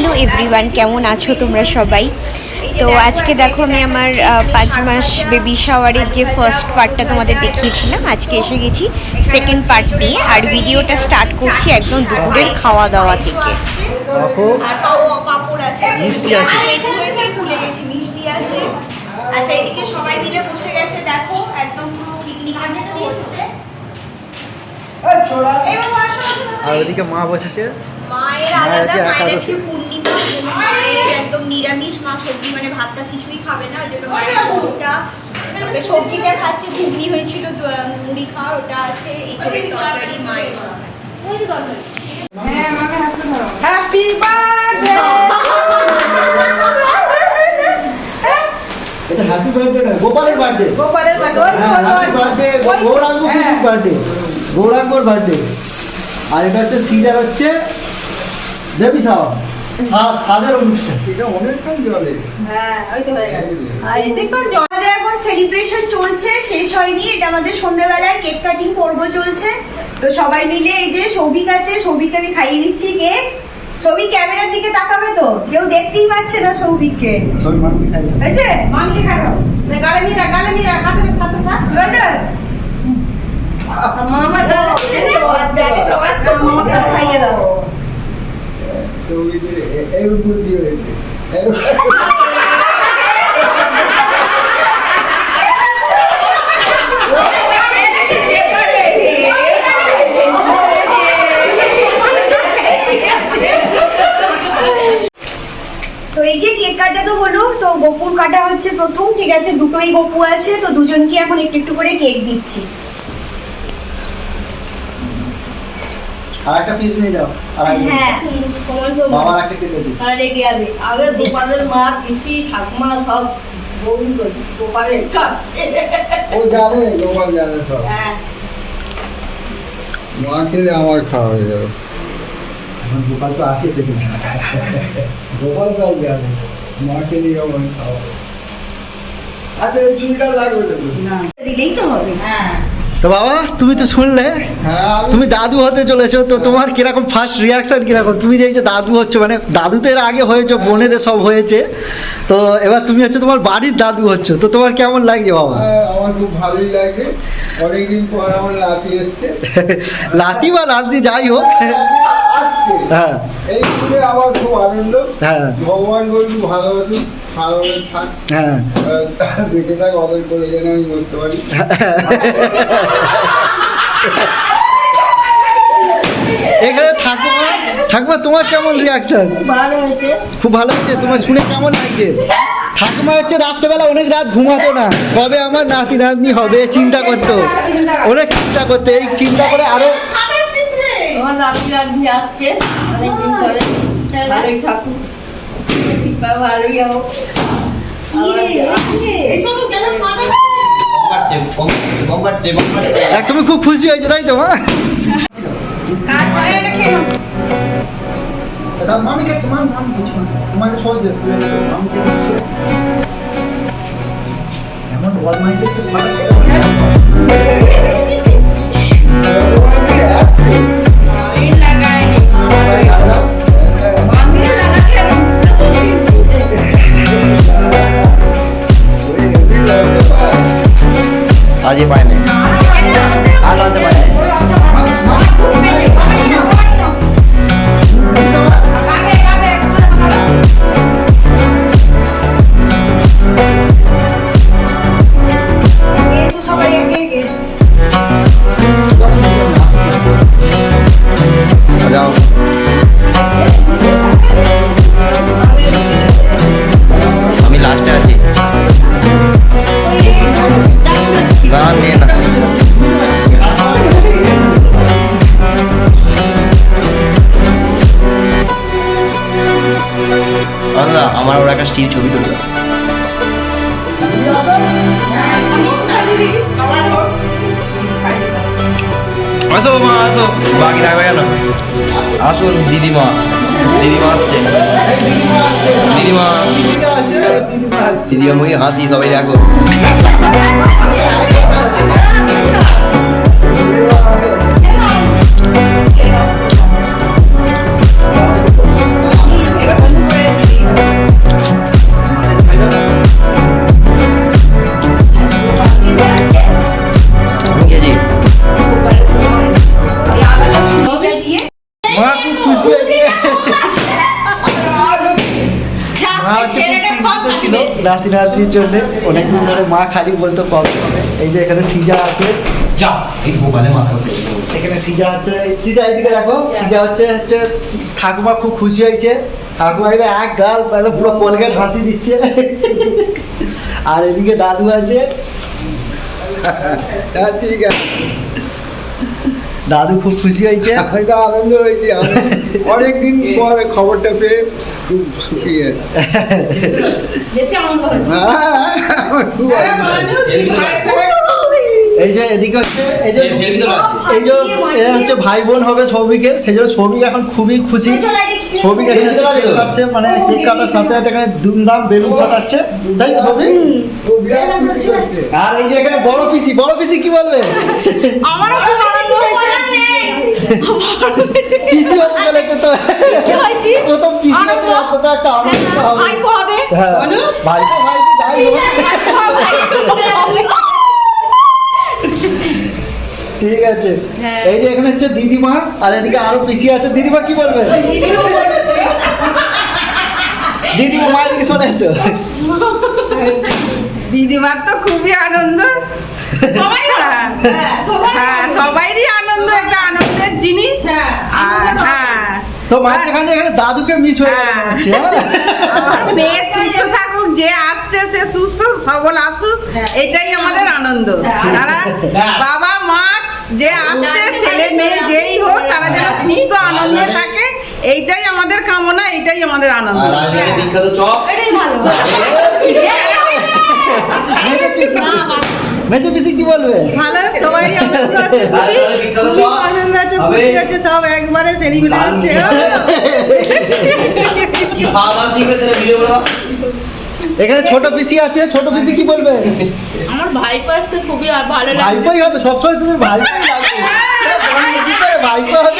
Hello everyone কেমন আছো তোমরা সবাই? তো আজকে দেখো আমি আমার পাঁচ মাস বেবি শাওয়ারের যে ফার্স্ট পার্টটা তোমাদের দেখিয়েছিলাম আজকে এসে গেছি সেকেন্ড পার্ট নিয়ে। আর ভিডিওটা স্টার্ট করছি একদম দুপুরের খাওয়া দাওয়া থেকে আচ্ছা এদিকে সবাই মিলে বসে গেছে দেখো একদম পুরো পিকনিকের মতো হচ্ছে। আর ওদিকে মা বসেছে। মায়ের আলাদা মায়ের একাদশী। নিরামিষ মা সবজি মানে ভাত টাত কিছুই খাবে না ওই জন্য মায়ের গরুটা সবজিটা খাচ্ছে ঘুগনি হয়েছিল মুড়ি খাওয়ার ওটা আছে এই চোরের তরকারি মায়ের সব হ্যাপি বার্থডে এটা হ্যাপি বার্থডে না গোপালের বার্থডে গোপালের বার্থডে হ্যাঁ বার্থডে গৌরাঙ্গ। বার্থডে গৌরাঙ্গর বার্থডে আর এটা হচ্ছে সিজার হচ্ছে বেবি সাওয়া। সাদের অনুষ্ঠান এটা অনেকক্ষণ জলে হ্যাঁ ওই তো হয়ে গেছে আর এসে কোন এখন সেলিব্রেশন চলছে শেষ হয়নি এটা আমাদের সন্ধ্যাবেলার কেক কাটিং পর্ব চলছে তো সবাই মিলে এই যে সৌভিক আছে সৌভিককে আমি খাইয়ে দিচ্ছি কেক সৌভিক ক্যামেরার দিকে তাকাবে তো কেউ দেখতেই পাচ্ছে না সৌভিককে হয়েছে মামলি খাও গালে নিয়ে রাখ গালে নিয়ে রাখ হাতে হাতে থাক মামা প্রবাস খাইয়ে দাও এই উপর দিয়ে তো এই যে কেক কাটা তো হলো, তো গোপুর কাটা হচ্ছে প্রথম, ঠিক আছে, দুটোই গোপু আছে, তো দুজনকে এখন একটু একটু করে কেক দিচ্ছি। আর একটা পিস নিয়ে যাও আর একটা হ্যাঁ। বাবার একটা কেটেছি। রেগে যাবে। আগে গোপালের মা পিসি ঠাকুমা সব গৌরী করি। গোপালের কাজ ও জানে গোপাল জানে সব। হ্যাঁ। মা খেলে আমার খাওয়া হয়ে যাবে। এখন গোপাল তো আছে পেটে। গোপাল সব জানে মা খেলে আমার খাওয়া আচ্ছা এই চুলটা লাগবে তো? দিলেই তো হবে। তো বাবা তুমি তো শুনলে? হ্যাঁ তুমি দাদু হতে চলেছো তো তোমার কীরকম ফার্স্ট রিয়াকশন কীরকম? তুমি যে যে দাদু হচ্ছে মানে দাদু তো এর আগে হয়েছে বোনেদের সব হয়েছে। তো এবার তুমি হচ্ছে তোমার বাড়ির দাদু হচ্ছে তো তোমার কেমন লাগছে বাবা? হ্যাঁ, আমার খুব ভালোই লাগে। অনেকদিন পর আমার নাতি এসছে। লাতি বা লাজনি যাই হোক। হ্যাঁ। এই আমার খুব আনন্দ। হ্যাঁ। ভগবান হতো ভালো হয়ে। থাক আহ, থাক অদল করে যেন আমি মরতে পারি এখানে ঠাকুমা ঠাকুমা তোমার কেমন রিয়াকশন ভালো হয়েছে। খুব ভালো হচ্ছে তোমার শুনে কেমন লাগছে? ঠাকুমা হচ্ছে রাত্রেবেলা অনেক রাত ঘুমাতো না। কবে আমার নাতি নাতনি হবে চিন্তা করতো। অনেক চিন্তা করতো। এই চিন্তা করে আরও তোমার নাতি নাতনি আসছে অনেকদিন ধরে ভালোই তুমি খুব খুশি হয়েছে তাই তো মা? মামি খেয়েছে মামি মামি তোমাকে সহজ মামি খেয়েছে এমন বল মাইছে আজই পায় না আল্লাহ আমার ওর একটা স্টিল ছবি তুলবে। আসো মা, আসো। বাকি থাকবে কেন? আসুন, দিদিমা। দিদিমা আসছে। দিদিমা। দিদিমা মুখে হাসি, সবাই দেখো। ছিল। নাতি নাতির জন্য অনেকদিন ধরে মা খালি বলতো কবে এই যে এখানে সিজা আছে। যা এই ভোপালে মাথা এখানে সিজা হচ্ছে সিজা এদিকে দেখো। সিজা হচ্ছে হচ্ছে ঠাকুমা খুব খুশি হয়েছে। ঠাকুমা একদম এক গাল একদম পুরো কোলগেট হাসি দিচ্ছে। আর এদিকে দাদু আছে। হ্যাঁ ঠিক আছে। দাদু খুব খুশি হয়েছে। এটা আনন্দ হয়েছে। অনেকদিন পরে খবরটা পেয়ে খুব হ্যাঁ, আমার খুব। এই যে এদিকে হচ্ছে এই যে। এই যে এরা হচ্ছে ভাই বোন হবে সৌভিকের সেই জন্য সৌভিক এখন খুবই খুশি। সৌভিক এখানে তো? কাটছে মানে কেক কাটার সাথে সাথে এখানে ধুমধাম বেলুন ফাটাচ্ছে তাই তো সৌভিক? হয়েছে। আর এই যে এখানে বড় পিসি বড় পিসি কি বলবে? আমারও পিসি হতে চলেছে তো প্রথম পিসি হতে যাচ্ছে তো একটা আনন্দ হবে হ্যাঁ ভাই ভাই যাই ঠিক আছে। এই যে এখানে হচ্ছে দিদিমা আর এদিকে আরও পিসি আছে দিদিমা কি বলবে দিদিমা মা এদিকে শোনেছো দিদিমার তো খুবই আনন্দ সবারই হ্যাঁ, হ্যাঁ সবাইরই আনন্দ একটা আনন্দের জিনিস। আর হ্যাঁ। তো মাঝখানে এখানে দাদুকে মিস হয়ে মনে হচ্ছে, হ্যাঁ? মেয়ে সুস্থ থাকুক যে আসছে সে সুস্থ সবল আসুক এটাই আমাদের আনন্দ। তারা বাবা মা যে আসছে ছেলে মেয়ে যেই হোক তারা যেন সুস্থ আনন্দে থাকে এইটাই আমাদের কামনা এইটাই আমাদের আনন্দ। বিখ্যাত চপ। এটাই ভালো। মেজো পিসি কি বলবে? ভালো সবাই আনন্দ আছে। সব একবারে সেলিব্রেট হচ্ছে। এখানে ছোট পিসি আছে ছোট পিসি কি বলবে? আমার ভাইপো আসছে খুবই ভালো লাগে ভাইপোই হবে সবসময় তোদের ভাইপোই লাগবে কি করে ভাইপো হবে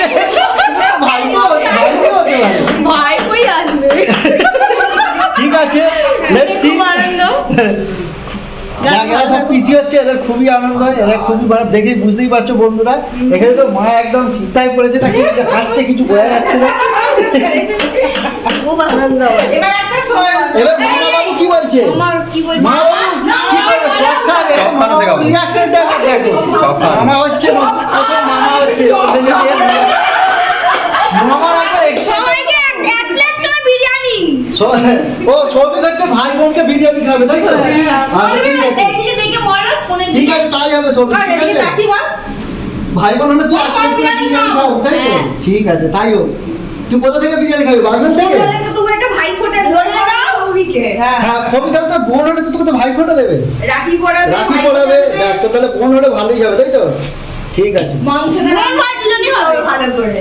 ভাইপো হবে ভাইপো হতে পারে ভাইপোই আসবে ঠিক আছে লেটস সি খুব আনন্দ এরা সব পিসি হচ্ছে এদের খুবই আনন্দ হয় এরা খুবই মানে দেখে বুঝতেই পারছ বন্ধুরা এখানে তো মা একদম চিন্তায় পড়েছে নাকি হাসছে কিছু বোঝা যাচ্ছে না। এবার একটা মামা বাবু কি বলছে? মা বাবু। মামা হচ্ছে মামা মামার একবার ও সৌভিক হচ্ছে ভাই বোনকে বিরিয়ানি খাবে তাই তো? আচ্ছা ঠিক আছে তাই হবে বল। ভাই বোন হলে তুই বিরিয়ানি খাও। তাই তো? হ্যাঁ। ঠিক আছে তাই হোক। তুই কোথা থেকে বিরিয়ানি খাবি বাগদান থেকে? তুমি একটা ভাই ফোটা সৌভিকে। হ্যাঁ। হ্যাঁ তো বোন হলে তো তোকে তো ভাই ফোটা দেবে। রাখি পরাবে রাখি ভাই পড়াবে। তো তাহলে বোন হলে ভালোই যাবে তাই তো? ঠিক আছে। ভালো করে।